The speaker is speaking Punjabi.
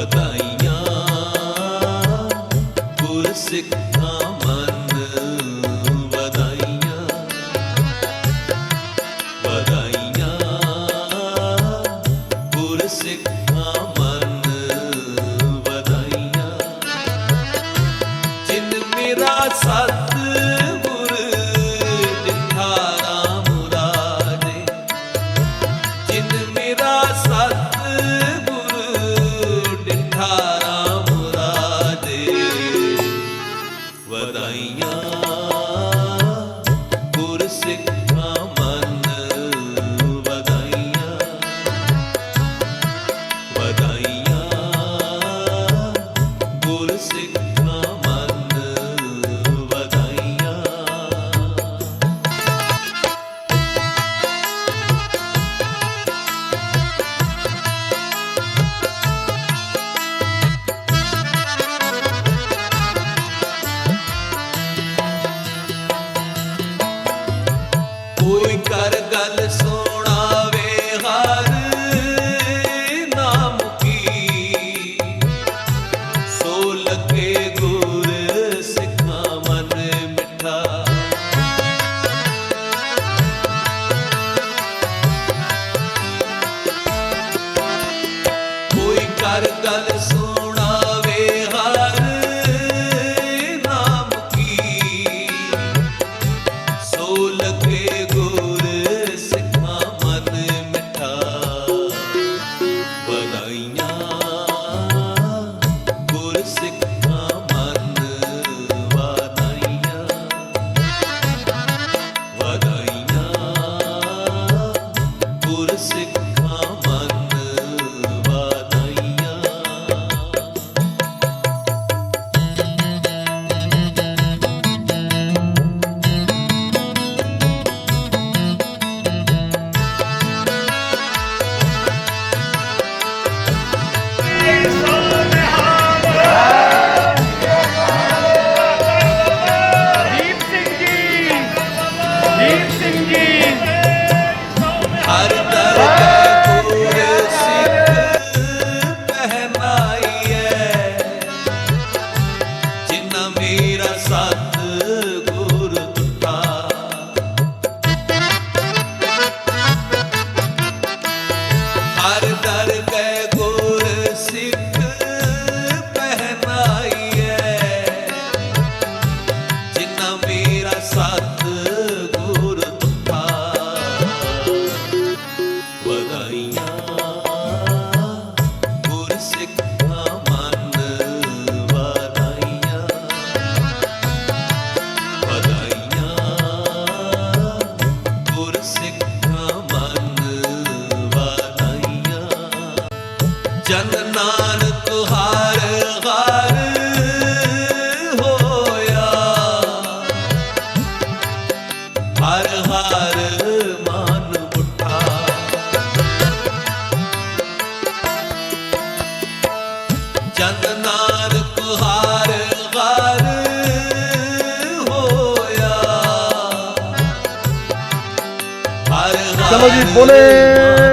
ਵਧਾਈਆਂ ਗੁਰਸਿੱਖ sick dar dar Deep Singh ji Deep Singh ji ਜਨ ਨਾਨਕ ਹਾਰ ਹਾਰ ਹੋਇਆ। ਹਰ ਹਰ ਮਾਨ ਬੁੱਢਾ ਜਨ ਨਾਨਕ ਹਾਰ ਹਾਰ ਹੋਇਆ। ਹਰ ਚਲੋ ਜੀ, ਬੋਲੇ।